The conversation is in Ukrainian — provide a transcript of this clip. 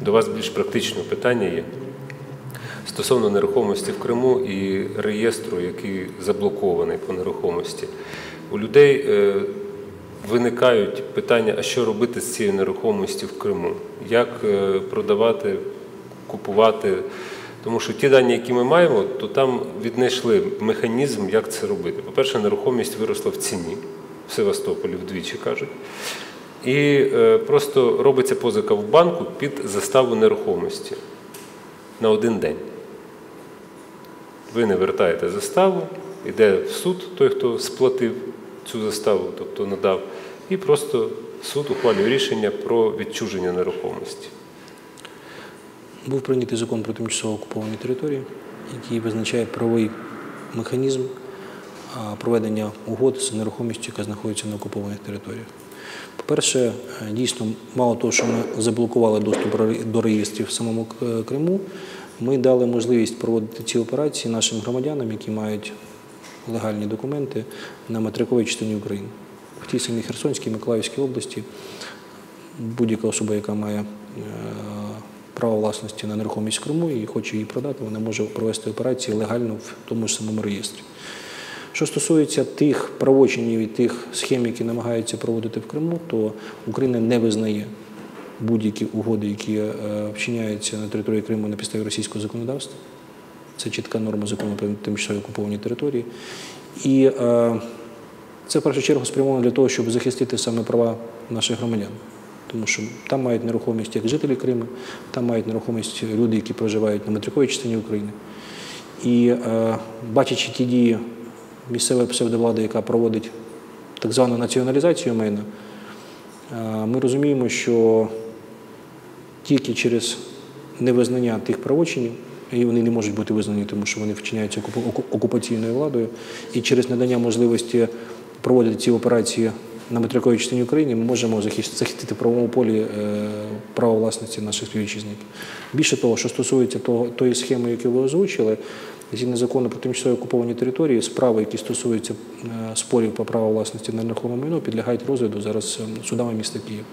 До вас більш практичне питання є стосовно нерухомості в Криму і реєстру, який заблокований по нерухомості. У людей е, виникають питання, а що робити з цією нерухомістю в Криму, як е, продавати, купувати. Тому що ті дані, які ми маємо, то там віднайшли механізм, як це робити. По-перше, нерухомість виросла в ціні в Севастополі вдвічі кажуть. І е, просто робиться позика в банку під заставу нерухомості на один день. Ви не вертаєте заставу, йде в суд той, хто сплатив цю заставу, тобто надав, і просто суд ухвалює рішення про відчуження нерухомості. Був прийнятий закон про тимчасово окуповані території, який визначає правовий механізм проведення угод з нерухомістю, яка знаходиться на окупованих територіях. По-перше, е, дійсно, мало того, що ми заблокували доступ до реєстрів в самому Криму, ми дали можливість проводити ці операції нашим громадянам, які мають легальні документи на материковій частині України. В тій самій Херсонській, Миколаївській області будь-яка особа, яка має е, право власності на нерухомість в Криму і хоче її продати, вона може провести операції легально в тому ж самому реєстрі. Що стосується тих правочинів і тих схем, які намагаються проводити в Криму, то Україна не визнає будь-які угоди, які е, вчиняються на території Криму на підставі російського законодавства. Це чітка норма закону про тимчасово окуповані території. І е, це в першу чергу спрямовано для того, щоб захистити саме права наших громадян. Тому що там мають нерухомість як жителі Криму, там мають нерухомість люди, які проживають на материковій частині України. І е, бачачи ті дії місцевої псевдовлади, яка проводить так звану націоналізацію майна, е, ми розуміємо, що тільки через невизнання тих правочинів, і вони не можуть бути визнані, тому що вони вчиняються окупаційною владою, і через надання можливості проводити ці операції на материковій частині України, ми можемо захистити в правовому полі е, право власності наших співвітчизників. Більше того, що стосується тої схеми, яку ви озвучили, згідно закону про тимчасово окуповані території, справи, які стосуються е, спорів по праву власності на нерухоме майно, підлягають розгляду зараз е, судами міста Києва.